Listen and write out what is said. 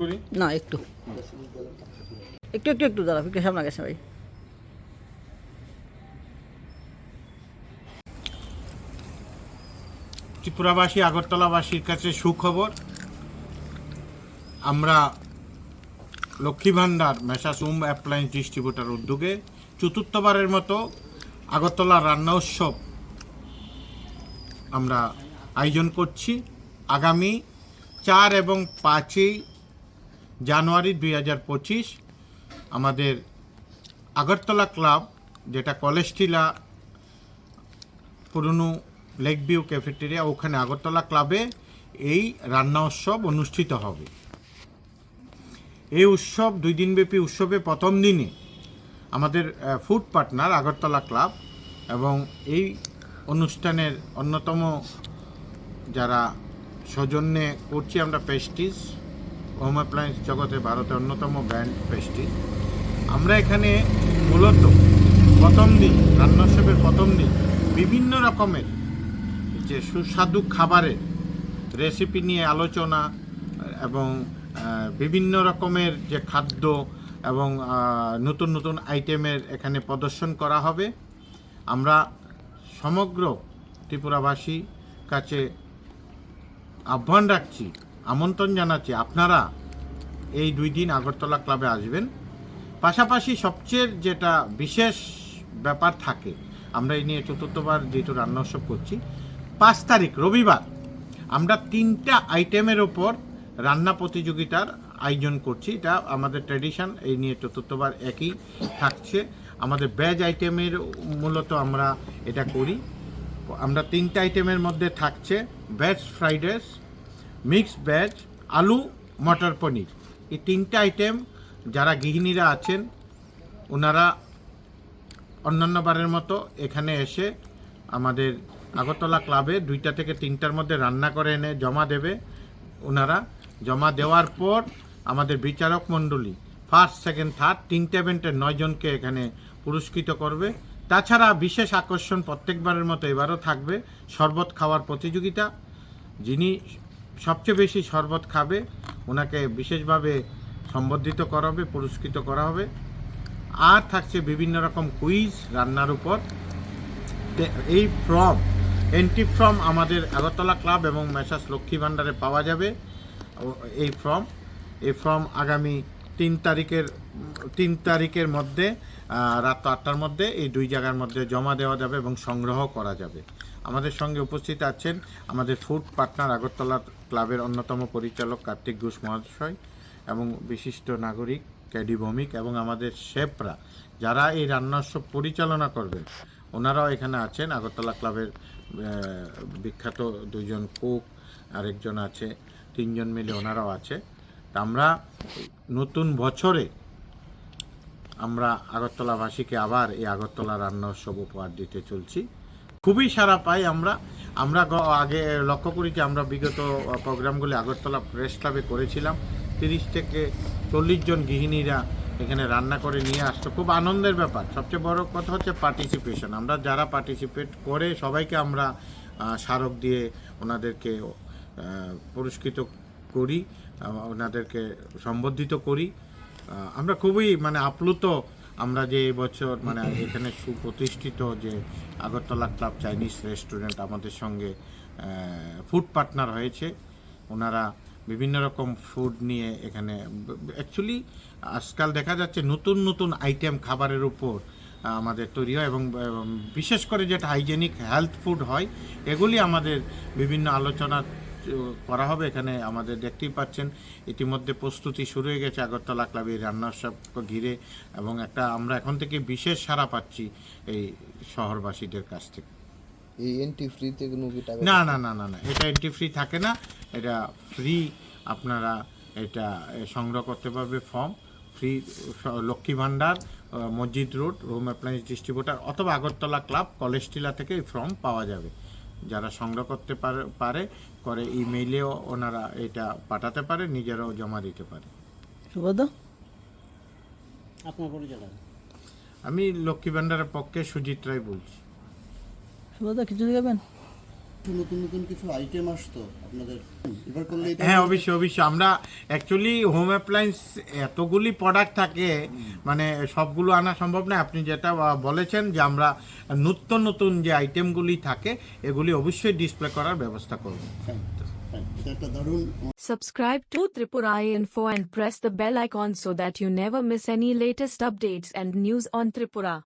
করি? না একটু। একটু একটু একটু দাঁড়া একটু সামনে গেছে ভাই। ত্রিপুরাবাসী আগরতলাবাসীর কাছে সুখবর। আমরা লক্ষ্মী ভাণ্ডার মেসাস উম অ্যাপ্লায়েন্স ডিস্ট্রিবিউটার উদ্যোগে চতুর্থবারের মতো আগরতলা রান্না উৎসব আমরা আয়োজন করছি। আগামী চার এবং পাঁচই জানুয়ারি দুই হাজার পঁচিশ, আমাদের আগরতলা ক্লাব, যেটা কলেজটিলা, পুরনো লেক ভিউ ক্যাফেটেরিয়া, ওখানে আগরতলা ক্লাবে এই রান্না উৎসব অনুষ্ঠিত হবে। এই উৎসব দুই দিনব্যাপী উৎসবে প্রথম দিনে আমাদের ফুড পার্টনার আগরতলা ক্লাব এবং এই অনুষ্ঠানের অন্যতম যারা সৌজন্যে করছি আমরা পেস্টিস হোম অ্যাপ্লায়েন্স জগতে ভারতের অন্যতম ব্র্যান্ড পেস্টিস আমরা এখানে মূলত প্রথম দিন রান্নোৎসবের প্রথম দিন বিভিন্ন রকমের যে সুস্বাদু খাবারের রেসিপি নিয়ে আলোচনা এবং বিভিন্ন রকমের যে খাদ্য এবং নতুন নতুন আইটেমের এখানে প্রদর্শন করা হবে। আমরা সমগ্র ত্রিপুরাবাসী কাছে আহ্বান রাখছি আমন্ত্রণ জানাচ্ছি। আপনারা এই দুই দিন আগরতলা ক্লাবে আসবেন। পাশাপাশি সবচেয়ে যেটা বিশেষ ব্যাপার থাকে, আমরা এই নিয়ে চতুর্থবার যেহেতু রান্না উৎসব করছি, পাঁচ তারিখ, রবিবার, আমরা তিনটা আইটেমের ওপর রান্না প্রতিযোগিতার আয়োজন করছি। এটা আমাদের ট্র্যাডিশন এই নিয়ে চতুর্থবার একই থাকছে। আমাদের ভেজ আইটেমের মূলত আমরা এটা করি। আমরা তিনটা আইটেমের মধ্যে থাকছে veg fried rice mix veg, আলু, মটর পনির। এই তিনটা আইটেম যারা গৃহিণীরা আছেন, ওনারা অন্যান্য বারের মতো এখানে এসে আমাদের আগরতলা ক্লাবে দুইটা থেকে তিনটার মধ্যে রান্না করে এনে জমা দেবে। ওনারা জমা দেওয়ার পর আমাদের বিচারক মণ্ডলী ফার্স্ট সেকেন্ড থার্ড তিনটে ইভেন্টের নয়জনকে এখানে পুরস্কৃত করবে। তাছাড়া বিশেষ আকর্ষণ প্রত্যেকবারের মতো এবারও থাকবে শরবত খাওয়ার প্রতিযোগিতা। যিনি সবচেয়ে বেশি শরবত খাবে, ওনাকে বিশেষভাবে সম্বর্ধিত করা হবে পুরস্কৃত করা হবে। আর থাকছে বিভিন্ন রকম কুইজ রান্নার উপর। এই ফর্ম, এন্ট্রি ফর্ম আমাদের আগরতলা ক্লাব এবং মেসাস লক্ষ্মী ভাণ্ডারে পাওয়া যাবে এই ফর্ম। এই ফর্ম আগামী তিন তারিখের তিন তারিখের মধ্যে রাত আটটার মধ্যে এই দুই জায়গার মধ্যে জমা দেওয়া যাবে এবং সংগ্রহ করা যাবে। আমাদের সঙ্গে উপস্থিত আছেন আমাদের ফুড পার্টনার আগরতলা ক্লাবের অন্যতম পরিচালক কার্তিক ঘোষ মহাশয় এবং বিশিষ্ট নাগরিক ক্যাডি ভৌমিক এবং আমাদের শেফরা, যারা এই রান্না উৎসব পরিচালনা করবেন। ওনারাও এখানে আছেন, আগরতলা ক্লাবের বিখ্যাত দুজন কুক, আরেকজন আছে, তিনজন মিলে ওনারাও আছে। আমরা নতুন বছরে আমরা আগরতলাবাসীকে আবার এই আগরতলা রান্না উৎসব উপহার দিতে চলছি। খুবই সারা পাই আমরা। আমরা আগে লক্ষ্য করি যে আমরা বিগত প্রোগ্রামগুলি আগরতলা প্রেস ক্লাবে করেছিলাম। তিরিশ থেকে চল্লিশ জন গৃহিণীরা এখানে রান্না করে নিয়ে আসতো। খুব আনন্দের ব্যাপার। সবচেয়ে বড় কথা হচ্ছে পার্টিসিপেশন আমরা যারা পার্টিসিপেট করে সবাইকে আমরা স্মারক দিয়ে ওনাদেরকে পুরস্কৃত করি। ওনাদেরকে সম্বর্ধিত করি। আমরা খুবই মানে আপ্লুত আমরা যে এবছর মানে এখানে সুপ্রতিষ্ঠিত যে আগরতলা ক্লাব চাইনিজ রেস্টুরেন্ট আমাদের সঙ্গে ফুড পার্টনার হয়েছে। ওনারা বিভিন্ন রকম ফুড নিয়ে এখানে অ্যাকচুয়ালি আজকাল দেখা যাচ্ছে নতুন নতুন আইটেম খাবারের উপর আমাদের তৈরি হয় এবং বিশেষ করে যেটা হাইজেনিক হেলথ ফুড হয়, এগুলি আমাদের বিভিন্ন আলোচনা করা হবে। এখানে আমাদের দেখতেই পাচ্ছেন ইতিমধ্যে প্রস্তুতি শুরু হয়ে গেছে আগরতলা ক্লাবে এই রান্না উৎসবকে ঘিরে এবং একটা আমরা এখন থেকে বিশেষ সাড়া পাচ্ছি এই শহরবাসীদের কাছ থেকে। এই এন্ট্রি ফ্রিতে কোনো কি টাকা না না না না না এটা এন্ট্রি ফ্রি থাকে না। এটা ফ্রি আপনারা এটা সংগ্রহ করতে পারবে ফর্ম ফ্রি লক্ষ্মী ভাণ্ডার মসজিদ রোড রুম অ্যাপ্লায়েন্স ডিস্ট্রিবিউটার অথবা আগরতলা ক্লাব কলেজ টিলা থেকে এই ফর্ম পাওয়া যাবে। যারা সংগ্রহ করতে পারে পারে করে ইমেইলেও ওনারা এটা পাঠাতে পারে নিজেরাও জমা দিতে পারে। সুব্রত আপনার পরিচয় আমি লক্ষ্মী ভান্ডারের পক্ষে সুজিত রায় বলছি। কিছু দেখাবেন একটু নতুন নতুন কিছু আইটেম আসতো আপনাদের। এবার করলে হ্যাঁ অবশ্যই অবশ্যই। আমরা অ্যাকচুয়ালি হোম অ্যাপ্লায়েন্স এতগুলি প্রোডাক্ট থাকে মানে সবগুলো আনা সম্ভব না আপনি যেটা বলেছেন যে আমরা নতুন নতুন যে আইটেমগুলি থাকে এগুলি অবশ্যই ডিসপ্লে করার ব্যবস্থা করব। Fine, fine. এটা একটা দারুণ Subscribe to Tripura Info and press the bell icon so that you never miss any latest updates and news on Tripura.